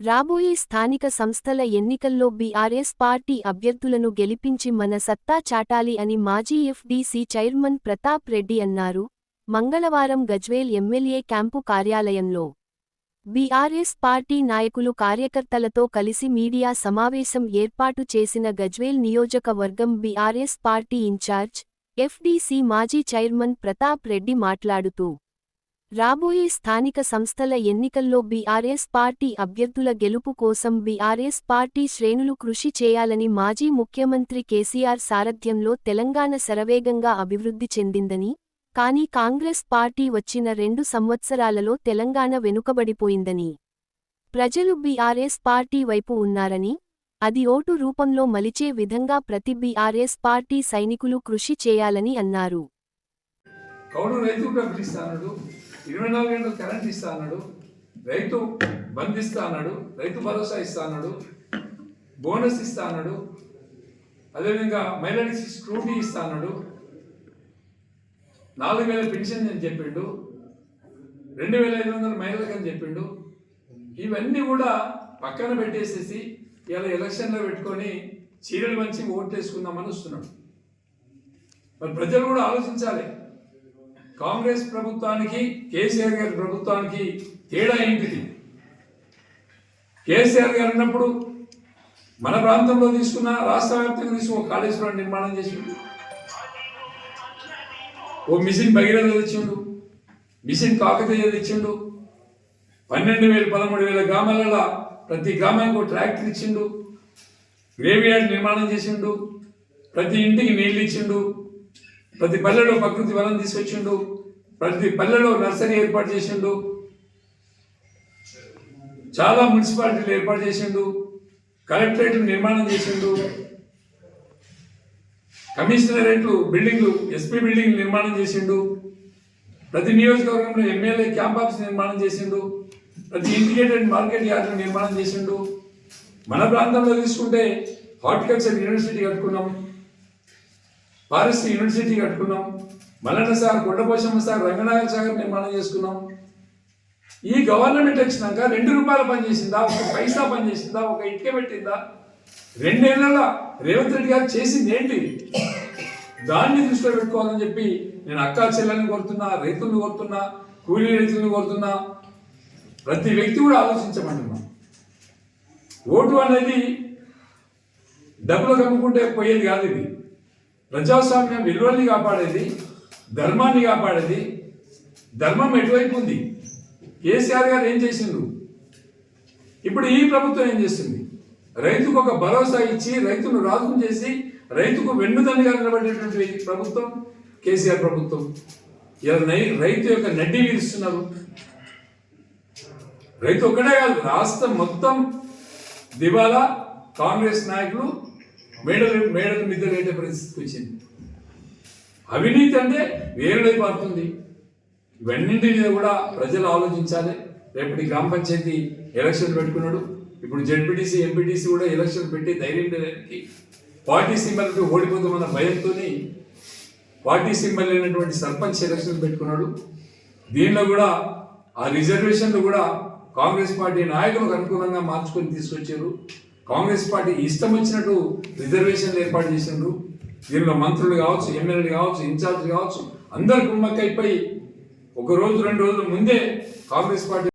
రాబోయే స్థానిక సంస్థల ఎన్నికల్లో బీఆర్ఎస్ పార్టీ అభ్యర్థులను గెలిపించి మన సత్తా చాటాలి అని మాజీ ఎఫ్డీసీ చైర్మన్ ప్రతాప్ రెడ్డి అన్నారు. మంగళవారం గజ్వేల్ ఎమ్మెల్యే క్యాంపు కార్యాలయంలో బీఆర్ఎస్ పార్టీ నాయకులు కార్యకర్తలతో కలిసి మీడియా సమావేశం ఏర్పాటు చేసిన గజ్వేల్ నియోజకవర్గం బీఆర్ఎస్ పార్టీ ఇన్ఛార్జ్ ఎఫ్డీసీ మాజీ చైర్మన్ ప్రతాప్ రెడ్డి మాట్లాడుతూ రాబోయే స్థానిక సంస్థల ఎన్నికల్లో బీఆర్ఎస్ పార్టీ అభ్యర్థుల గెలుపు కోసం బీఆర్ఎస్ పార్టీ శ్రేణులు కృషి చేయాలని మాజీ ముఖ్యమంత్రి కేసీఆర్ సారథ్యంలో తెలంగాణ శరవేగంగా అభివృద్ధి చెందిందని కానీ కాంగ్రెస్ పార్టీ వచ్చిన రెండు సంవత్సరాలలో తెలంగాణ వెనుకబడిపోయిందని. ప్రజలు బీఆర్ఎస్ పార్టీ వైపు ఉన్నారని అది ఓటు రూపంలో మలిచే విధంగా ప్రతి బీఆర్ఎస్ పార్టీ సైనికులు కృషి చేయాలని అన్నారు. ఇరవై నాలుగు గంటలు కరెంట్ ఇస్తా అన్నాడు రైతు బంధిస్తా ఇస్తా అన్నాడు రైతు భరోసా ఇస్తా అన్నాడు బోనస్ ఇస్తా అన్నాడు అదేవిధంగా మహిళలకి స్క్రూటీ ఇస్తా అన్నాడు నాలుగు వేల పెన్షన్ అని చెప్పిండు రెండు వేల ఐదు వందల మహిళలకు అని చెప్పిండు. ఇవన్నీ కూడా పక్కన పెట్టేసేసి ఇలా ఎలక్షన్లో పెట్టుకొని చీరలు మంచి ఓటు వేసుకుందామని వస్తున్నాడు. మరి ప్రజలు కూడా ఆలోచించాలి. కాంగ్రెస్ ప్రభుత్వానికి కేసీఆర్ గారి ప్రభుత్వానికి తేడా ఏంటిది? కేసీఆర్ గారు ఉన్నప్పుడు మన ప్రాంతంలో తీసుకున్న రాష్ట్ర వ్యాప్తంగా తీసుకున్న ఒక కాళేశ్వరం నిర్మాణం చేసిండు. ఓ మిషన్ భగీరథ తెచ్చిండు. మిషన్ కాకతీయ తెచ్చిండు. పన్నెండు వేల పదమూడు వేల గ్రామాలలో ప్రతి గ్రామానికి ఒక ట్రాక్టర్ ఇచ్చిండు. గ్రేవియార్డ్ నిర్మాణం చేసిండు. ప్రతి ఇంటికి నీళ్ళు ఇచ్చిండు. ప్రతి పల్లెలో ప్రకృతి వనం తీసుకొచ్చిండు ప్రతి పల్లెలో నర్సరీ ఏర్పాటు చేసిండు. చాలా మున్సిపాలిటీలు ఏర్పాటు చేసిండు కలెక్టరేట్లు నిర్మాణం చేసిండు. కమిషనరేట్లు బిల్డింగ్లు ఎస్పీ బిల్డింగ్ నిర్మాణం చేసిండు. ప్రతి నియోజకవర్గంలో ఎమ్మెల్యే క్యాంప్ ఆఫీస్ నిర్మాణం చేసిండు. ప్రతి ఇంటిగ్రేటెడ్ మార్కెట్ యార్డు నిర్మాణం చేసిండు. మన ప్రాంతంలో తీసుకుంటే హార్టికల్చర్ యూనివర్సిటీ కట్టుకున్నాం. ఫారెస్ట్ యూనివర్సిటీ కట్టుకున్నాం. మల్లన్న సార్ కొండపోశమ్మ సార్ రంగనాయక సాగర్ నిర్మాణం చేసుకున్నాం. ఈ గవర్నమెంట్ వచ్చినాక రెండు రూపాయలు పనిచేసిందా? ఒక పైసా పనిచేసిందా? ఒక ఇటుక పెట్టిందా? రెండేళ్ళ రేవంత్ రెడ్డి గారు చేసింది ఏంటి? దాన్ని దృష్టిలో పెట్టుకోవాలని చెప్పి నేను అక్కా చెల్లెల్ని కోరుతున్నా రైతులను కోరుతున్నా కూలీ రైతులను కోరుతున్నా. ప్రతి వ్యక్తి కూడా ఆలోచించమంటున్నా. ఓటు అనేది డబ్బులు కమ్ముకుంటే పోయేది కాదు ఇది. ప్రజాస్వామ్యం విలువల్ని కాపాడేది ధర్మాన్ని కాపాడేది. ధర్మం ఎటువైపు ఉంది? కేసీఆర్ గారు ఏం చేసిండ్రు? ఇప్పుడు ఈ ప్రభుత్వం ఏం చేస్తుంది? రైతుకు ఒక భరోసా ఇచ్చి రైతును రాజు చేసి రైతుకు వెన్నుదన్నుగా నిలబడేటువంటి ప్రభుత్వం కేసీఆర్ ప్రభుత్వం. ఇలా రైతు యొక్క నడ్డి విధిస్తున్నారు రైతు ఒక్కడే కాదు రాష్ట్రం మొత్తం దివాలా కాంగ్రెస్ నాయకులు మేడలు మేడల మీద లేటే పరిస్థితికి వచ్చింది. అవినీతి అంటే వేరుడై పారుతుంది ఇవన్నింటి మీద కూడా ప్రజలు ఆలోచించాలి. రేపటి గ్రామ పంచాయతీ ఎలక్షన్ పెట్టుకున్నాడు. ఇప్పుడు జెడ్పీటీసీ ఎంపీటీసీ కూడా ఎలక్షన్ పెట్టి ధైర్యం లేదానికి పార్టీ సింబల్కి ఓడిపోతామన్న భయంతో పార్టీ సింబల్ లేనటువంటి సర్పంచ్ ఎలక్షన్ పెట్టుకున్నాడు. దీనిలో కూడా ఆ రిజర్వేషన్లు కూడా కాంగ్రెస్ పార్టీ నాయకులకు అనుకూలంగా మార్చుకొని తీసుకొచ్చారు. కాంగ్రెస్ పార్టీ ఇష్టం వచ్చినట్టు రిజర్వేషన్లు ఏర్పాటు చేసిండ్రు. దీనిలో మంత్రులు కావచ్చు ఎమ్మెల్యేలు కావచ్చు ఇన్ఛార్జ్ కావచ్చు అందరు కుమ్మక్కైపోయి ఒక రోజు రెండు రోజుల ముందే కాంగ్రెస్ పార్టీ